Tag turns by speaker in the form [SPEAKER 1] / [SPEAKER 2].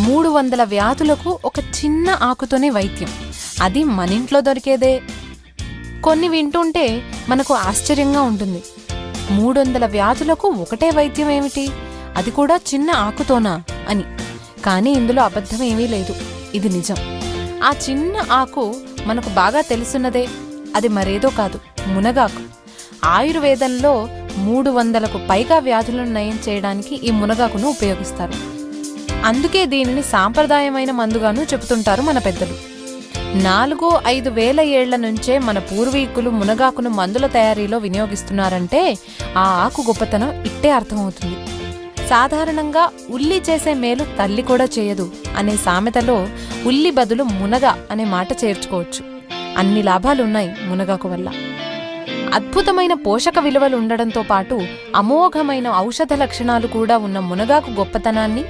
[SPEAKER 1] మూడు వందల వ్యాధులకు ఒక చిన్న ఆకుతోనే వైద్యం. అది మన ఇంట్లో దొరికేదే. కొన్ని వింటుంటే మనకు ఆశ్చర్యంగా ఉంటుంది. మూడు వందల వ్యాధులకు ఒకటే వైద్యం ఏమిటి? అది కూడా చిన్న ఆకుతోనా అని. కానీ ఇందులో అబద్ధం ఏమీ లేదు. ఇది నిజం. ఆ చిన్న ఆకు మనకు బాగా తెలుసున్నదే. అది మరేదో కాదు మునగాకు. ఆయుర్వేదంలో మూడు వందలకు పైగా వ్యాధులను నయం చేయడానికి ఈ మునగాకును ఉపయోగిస్తారు. అందుకే దీనిని సాంప్రదాయమైన మందుగాను చెబుతుంటారు మన పెద్దలు. నాలుగో ఐదు వేల ఏళ్ళ నుంచే మన పూర్వీకులు మునగాకును మందుల తయారీలో వినియోగిస్తున్నారంటే ఆ ఆకు గొప్పతనం ఇట్టే అర్థమవుతుంది. సాధారణంగా ఉల్లి చేసే మేలు తల్లి కూడా చేయదు అనే సామెతలో ఉల్లి బదులు మునగ అనే మాట చేర్చుకోవచ్చు. అన్ని లాభాలున్నాయి మునగాకు వల్ల. అద్భుతమైన పోషక విలువలు ఉండడంతో పాటు అమోఘమైన ఔషధ లక్షణాలు కూడా ఉన్న మునగాకు గొప్పతనాన్ని